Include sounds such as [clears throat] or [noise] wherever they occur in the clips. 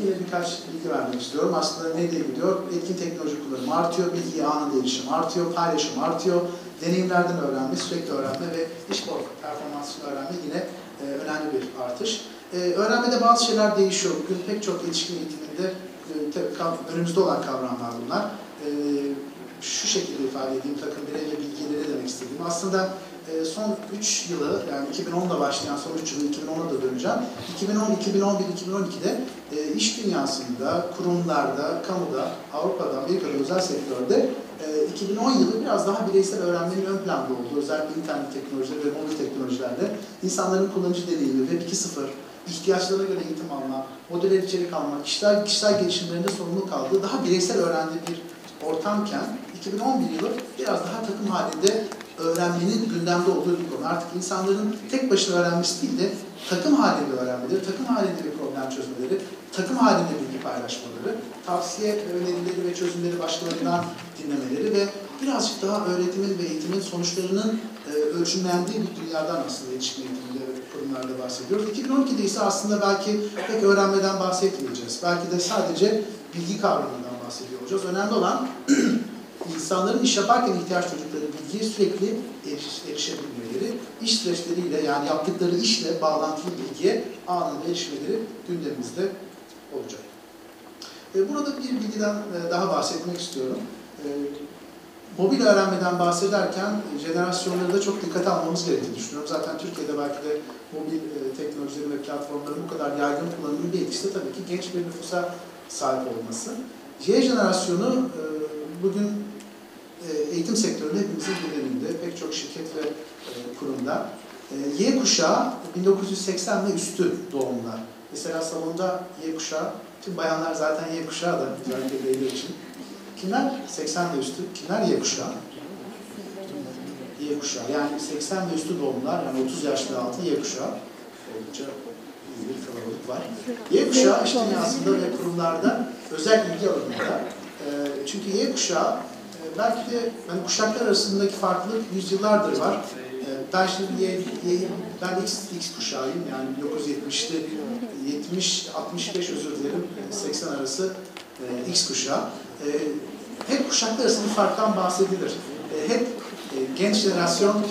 yine birkaç bilgi vermek istiyorum. Aslında neyle gidiyor? Etkin teknoloji kullanımı artıyor, bilgiye anında erişim artıyor, paylaşım artıyor, deneyimlerden öğrenme, sürekli öğrenme ve iş performansını öğrenme yine e, önemli bir artış. E, öğrenmede bazı şeyler değişiyor. Bugün pek çok yetişkin eğitiminde e, önümüzde olan kavramlar bunlar. E, şu şekilde ifade edeyim, takım birey ve bilgileri demek istediğim. Aslında e, son 3 yılı, yani 2010'da başlayan son 3 yılı 2010'a da döneceğim. 2010, 2011, 2012'de e, iş dünyasında, kurumlarda, kamuda, Avrupa'da, Amerika'da, özel sektörde 2010 yılı biraz daha bireysel öğrenmenin ön planda olduğu, özellikle internet teknolojileri ve mobil teknolojilerle insanların kullanıcı deneyimi, Web 2.0, ihtiyaçlarına göre eğitim alma, model içerik alma, kişisel, kişisel gelişimlerinde sorumluluk aldığı daha bireysel öğrendiği bir ortamken 2011 yılı biraz daha takım halinde öğrenmenin gündemde olduğu bir konu. Artık insanların tek başına öğrenmesi değil de takım halinde öğrenmeleri, takım halinde bir problem çözmeleri, takım halinde bilgi paylaşmaları, tavsiye önerileri ve çözümleri başkalarından dinlemeleri ve birazcık daha öğretimin ve eğitimin sonuçlarının e, ölçümlendiği bir dünyadan aslında yetişkin eğitiminde ve kurumlarda bahsediyoruz. 2012'de ise aslında belki pek öğrenmeden bahsetmeyeceğiz. Belki de sadece bilgi kavramından bahsediyor olacağız. Önemli olan [clears throat] insanların iş yaparken ihtiyaç duydukları bilgiye sürekli eriş, erişebilmeleri, iş süreçleriyle yani yaptıkları işle bağlantılı bilgiye anında erişmeleri gündemimizde olacak. E, burada bir bilgiden e, daha bahsetmek istiyorum. E, mobil öğrenmeden bahsederken jenerasyonları da çok dikkate almamız gerektiğini düşünüyorum. Zaten Türkiye'de belki de mobil teknolojileri ve platformların bu kadar yaygın kullanımının bir etkisi de tabii ki genç bir nüfusa sahip olması. Y jenerasyonu bugün eğitim sektöründe hepimizin gündeminde, pek çok şirket ve kurumda. Y kuşağı 1980 ve üstü doğumlar. Mesela salonda Y kuşağı, tüm bayanlar zaten Y kuşağı da özellikle beyler için. Kimler 80 ve üstü, kimler Y kuşağı? Y kuşağı. Yani 80 ve üstü doğumlar, yani 30 yaş ve altı Y kuşağı. Oldukça bir kalabalık var. Y kuşağı iş dünyasında ve kurumlarda özel ilgi alanında. Çünkü Y kuşağı belki de yani kuşaklar arasındaki farklılık yüzyıllardır var. Ben şimdi Y, Y, ben X, X kuşağıyım yani 1970'te 70, 65 özür dilerim 80 arası e, X kuşağı. E, hep kuşaklar arasında farktan bahsedilir. E, hep e, genç jenerasyon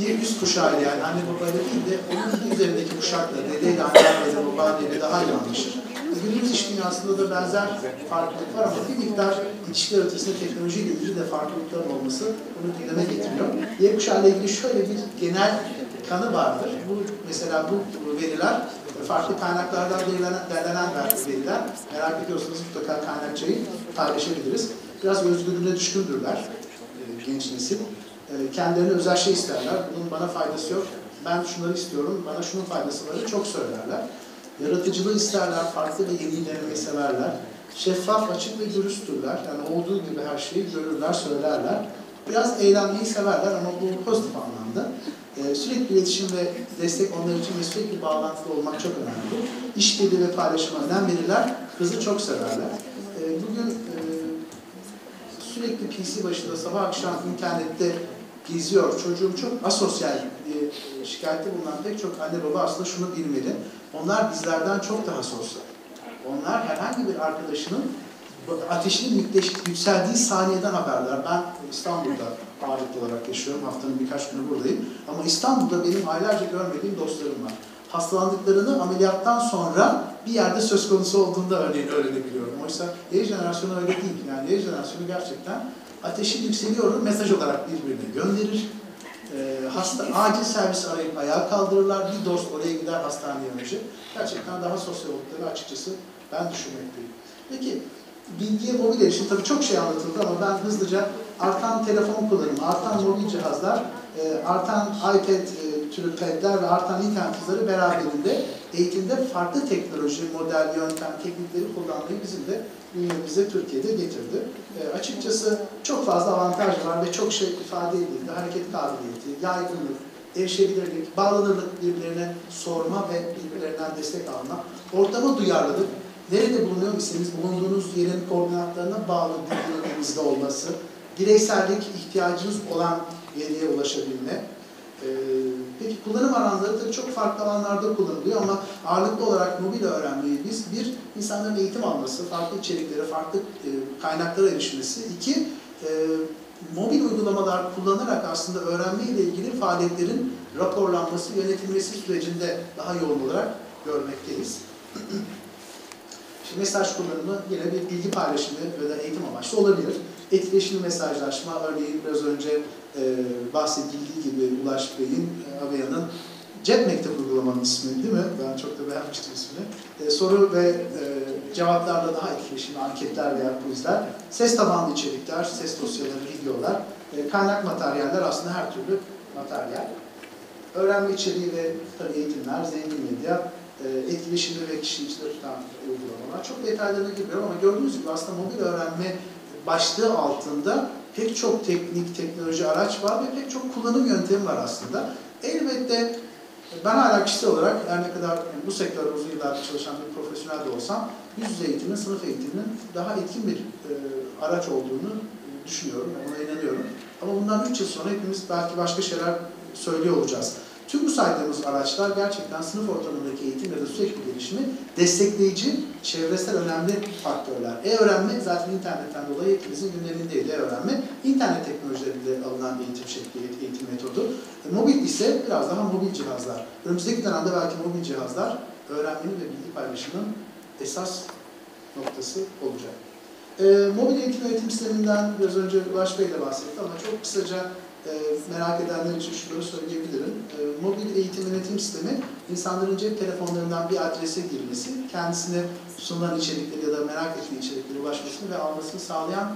bir üst kuşağıyla yani anne babayla değil de onun üzerindeki kuşakla, dedeyle, anneanneyle, babaanneyle daha iyi anlaşır. Günümüz iş dünyasında da benzer farklılık var ama bir miktar ilişkiler ötesinde teknolojiyle ilgili de farklılıkların olması bunu gündeme getiriyor. Y kuşağıyla ilgili şöyle bir genel kanı vardır. Bu mesela bu veriler farklı kaynaklardan derlenen veriler. Merak ediyorsanız mutlaka kaynakçayı paylaşabiliriz. Biraz özgürlüğüne düşkündürler e, genç nesil. E, kendilerine özel şey isterler. Bunun bana faydası yok. Ben şunları istiyorum, bana şunun faydası var. Çok söylerler. Yaratıcılığı isterler, farklı ve yeni denemeyi severler. Şeffaf, açık ve dürüsttürler. Yani olduğu gibi her şeyi görürler, söylerler. Biraz eğlenmeyi severler ama bu pozitif anlamda. Ee, sürekli iletişim ve destek onlar için ve sürekli bağlantılı olmak çok önemli. İşbirliği ve paylaşıma önem verirler, hızı çok severler. Ee, bugün e, sürekli PC başında sabah akşam internette geziyor, çocuğum çok asosyal diye şikayette bulunan pek çok anne baba aslında şunu bilmeli. Onlar bizlerden çok daha sosyal. Onlar herhangi bir arkadaşının ateşinin yükseldiği saniyeden haberler. Ben İstanbul'da ağırlıklı olarak yaşıyorum. Haftanın birkaç günü buradayım. Ama İstanbul'da benim aylarca görmediğim dostlarım var. Hastalandıklarını ameliyattan sonra bir yerde söz konusu olduğunda örneğin öğrenebiliyorum. Oysa Y jenerasyonu öyle değil. Yani Y jenerasyonu gerçekten ateşi yükseliyor mesaj olarak birbirine gönderir. E, hasta acil servis arayıp ayağa kaldırırlar. Bir dost oraya gider hastaneye önce. Gerçekten daha sosyal oldukları açıkçası ben düşünmekteyim. Peki bilgiye mobil erişim tabii çok şey anlatıldı ama ben hızlıca artan telefon kullanımı, artan mobil cihazlar, e, artan iPad e, türü padler ve artan internet hızları beraberinde eğitimde farklı teknoloji, model, yöntem, teknikleri kullanmayı bizim de bünyemize Türkiye'de getirdi. E, açıkçası çok fazla avantaj var ve çok şey ifade edildi. Hareket kabiliyeti, yaygınlık, erişebilirlik, bağlanırlık birbirlerine sorma ve birbirlerinden destek alma, ortama duyarlılık, nerede bulunuyor iseniz bulunduğunuz yerin koordinatlarına bağlı bilgilerinizde olması, bireysellik ihtiyacınız olan veriye ulaşabilme, Ee, peki kullanım alanları tabii çok farklı alanlarda kullanılıyor ama ağırlıklı olarak mobil öğrenmeyi biz bir insanların eğitim alması, farklı içeriklere, farklı e, kaynaklara erişmesi, iki e, mobil uygulamalar kullanarak aslında öğrenme ile ilgili faaliyetlerin raporlanması, yönetilmesi sürecinde daha yoğun olarak görmekteyiz. [clears throat] Şimdi mesaj kullanımı yine bir bilgi paylaşımı ya da eğitim amaçlı olabilir. Etkileşimli mesajlaşma, örneğin biraz önce e, bahsedildiği gibi Ulaş Bey'in, e, Aveya'nın Cep Mektebi uygulamanın ismi değil mi? Ben çok da beğenmiştim ismini. E, soru ve e, cevaplarla daha etkileşimli anketler veya quizler, ses tabanlı içerikler, ses dosyaları, videolar, e, kaynak materyaller aslında her türlü materyal. Öğrenme içeriği ve tabii eğitimler, zengin medya, e, etkileşimli ve kişi içinde tutan uygulamalar. Çok detaylarına girmiyorum ama gördüğünüz gibi aslında mobil öğrenme başlığı altında pek çok teknik, teknoloji araç var ve pek çok kullanım yöntemi var aslında. Elbette ben hala kişisel olarak her ne kadar bu sektörde uzun yıllardır çalışan bir profesyonel de olsam yüz yüze eğitimin, sınıf eğitiminin daha etkin bir e, araç olduğunu düşünüyorum, ona inanıyorum. Ama bundan 3 yıl sonra hepimiz belki başka şeyler söylüyor olacağız. Tüm bu saydığımız araçlar gerçekten sınıf ortamındaki eğitim ya da sürekli gelişimi destekleyici, çevresel önemli faktörler. E-öğrenme zaten internetten dolayı hepimizin gündemindeydi e-öğrenme. İnternet teknolojileriyle alınan bir eğitim şekli, eğitim metodu. E, mobil ise biraz daha mobil cihazlar. Önümüzdeki dönemde belki mobil cihazlar öğrenmenin ve bilgi paylaşımının esas noktası olacak. E, mobil eğitim yönetim sisteminden biraz önce Ulaş Bey de bahsetti ama çok kısaca e, merak edenler için şunları söyleyebilirim. E, mobil eğitim yönetim sistemi insanların cep telefonlarından bir adrese girmesi, kendisine sunulan içerikleri ya da merak ettiği içeriklere ulaşmasını ve almasını sağlayan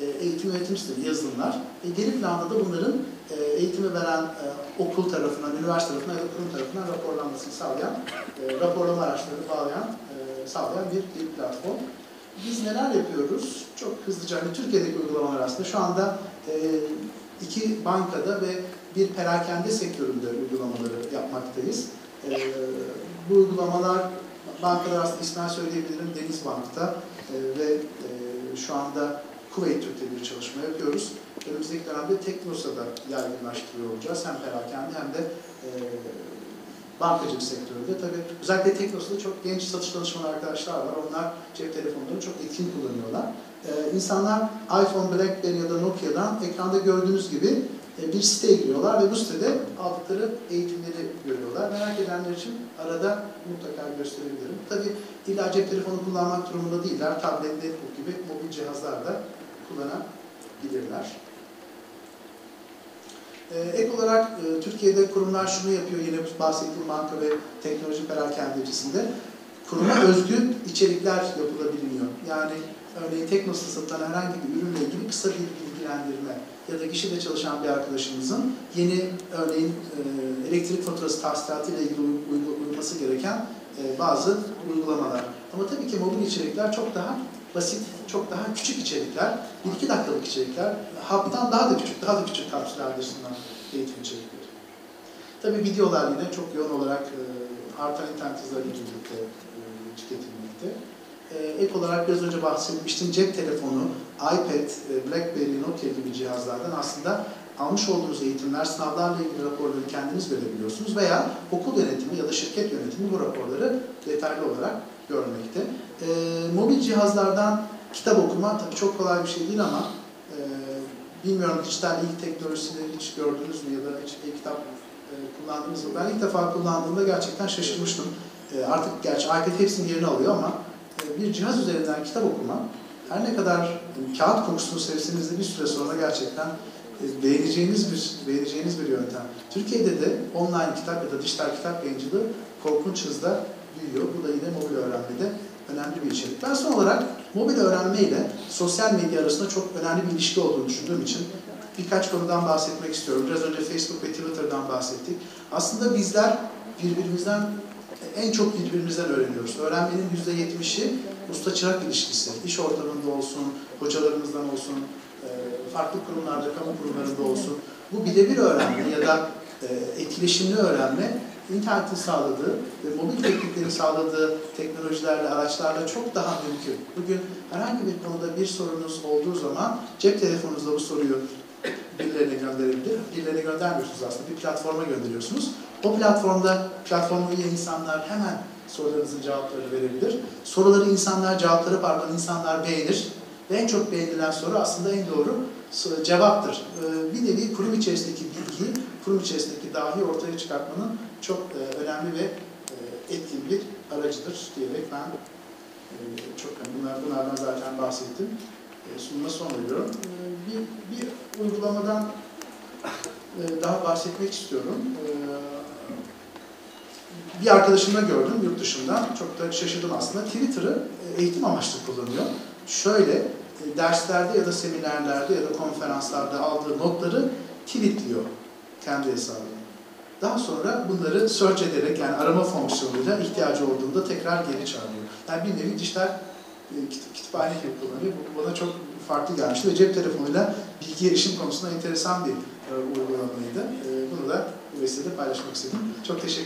e, eğitim yönetim sistemi yazılımlar. E, geri planda da bunların e, eğitimi veren e, okul tarafından, üniversite tarafından ya da kurum tarafından raporlanmasını sağlayan, e, raporlama araçlarını bağlayan, e, sağlayan bir, bir platform. Biz neler yapıyoruz? Çok hızlıca, hani Türkiye'deki uygulamalar aslında şu anda e, iki bankada ve bir perakende sektöründe uygulamaları yapmaktayız. E, bu uygulamalar bankalar aslında ismen söyleyebilirim Deniz Bank'ta e, ve e, şu anda Kuveyt Türk'te bir çalışma yapıyoruz. Önümüzdeki dönemde Teknosa'da yaygınlaştırıyor olacağız. Hem perakende hem de e, bankacılık sektöründe. Tabii özellikle Teknosa'da çok genç satış danışmanı arkadaşlar var. Onlar cep telefonlarını çok etkin kullanıyorlar. Ee, insanlar iPhone, BlackBerry ya da Nokia'dan ekranda gördüğünüz gibi e, bir siteye giriyorlar ve bu sitede aldıkları eğitimleri görüyorlar. Merak edenler için arada mutlaka gösterebilirim. Tabii illa cep telefonu kullanmak durumunda değiller. Tablet, netbook gibi mobil cihazlar da kullanabilirler. Ee, ek olarak e, Türkiye'de kurumlar şunu yapıyor yine bahsettiğim banka ve teknoloji perakendecisinde. Kuruma özgü içerikler yapılabiliyor. Yani örneğin Teknos'ta satılan herhangi bir ürünle ilgili kısa bir bilgilendirme ya da kişide çalışan bir arkadaşımızın yeni örneğin e, elektrik faturası tahsilatı ile ilgili uyulması gereken e, bazı uygulamalar. Ama tabii ki mobil içerikler çok daha basit, çok daha küçük içerikler, 1-2 dakikalık içerikler, haptan daha da küçük, daha da küçük kapsüllerde sunulan eğitim içerikleri. Tabii videolar yine çok yoğun olarak e, artan internet hızlarıyla birlikte e. E, ek olarak biraz önce bahsetmiştim, cep telefonu, iPad, e, BlackBerry, Nokia gibi cihazlardan aslında almış olduğunuz eğitimler, sınavlarla ilgili raporları kendiniz verebiliyorsunuz veya okul yönetimi ya da şirket yönetimi bu raporları detaylı olarak görmekte. E, mobil cihazlardan kitap okuma tabii çok kolay bir şey değil ama e, bilmiyorum dijital ilk teknolojisini hiç gördünüz mü ya da hiç e-kitap e, kullandınız mı? Ben ilk defa kullandığımda gerçekten şaşırmıştım. E, artık gerçi iPad hepsinin yerini alıyor ama bir cihaz üzerinden kitap okuma her ne kadar e, kağıt kokusunu sevseniz de bir süre sonra gerçekten e, beğeneceğiniz bir beğeneceğiniz bir yöntem. Türkiye'de de online kitap ya da dijital kitap yayıncılığı korkunç hızda büyüyor. Bu da yine mobil öğrenmede önemli bir içerik. Ben son olarak mobil öğrenme ile sosyal medya arasında çok önemli bir ilişki olduğunu düşündüğüm için birkaç konudan bahsetmek istiyorum. Biraz önce Facebook ve Twitter'dan bahsettik. Aslında bizler birbirimizden en çok birbirimizden öğreniyoruz. Öğrenmenin yüzde yetmişi usta çırak ilişkisi. İş ortamında olsun, hocalarımızdan olsun, farklı kurumlarda, kamu kurumlarında olsun. Bu birebir öğrenme ya da etkileşimli öğrenme internetin sağladığı ve mobil tekniklerin sağladığı teknolojilerle, araçlarla çok daha mümkün. Bugün herhangi bir konuda bir sorunuz olduğu zaman cep telefonunuzda bu soruyu birilerine gönderebilir. Birilerine göndermiyorsunuz aslında. Bir platforma gönderiyorsunuz. O platformda platforma üye insanlar hemen sorularınızın cevaplarını verebilir. Soruları insanlar, cevapları pardon insanlar beğenir. Ve en çok beğenilen soru aslında en doğru cevaptır. Ee, Bir nevi kurum içerisindeki bilgiyi, kurum içerisindeki dahi ortaya çıkartmanın çok e, önemli ve e, etkin bir aracıdır diyerek ben e, çok bunlar, bunlardan zaten bahsettim. Sunuma son veriyorum. Bir, bir uygulamadan e, daha bahsetmek istiyorum. E, Bir arkadaşımda gördüm yurt dışından. Çok da şaşırdım aslında. Twitter'ı e, eğitim amaçlı kullanıyor. Şöyle e, derslerde ya da seminerlerde ya da konferanslarda aldığı notları tweetliyor kendi hesabına. Daha sonra bunları search ederek yani arama fonksiyonuyla ihtiyacı olduğunda tekrar geri çağırıyor. Yani bir nevi dijital kütüphane gibi kullanıyor. Bu bana çok farklı gelmişti ve cep telefonuyla bilgi erişim konusunda enteresan bir e, uygulamaydı. E, bunu da bu vesileyle paylaşmak istedim. Çok teşekkür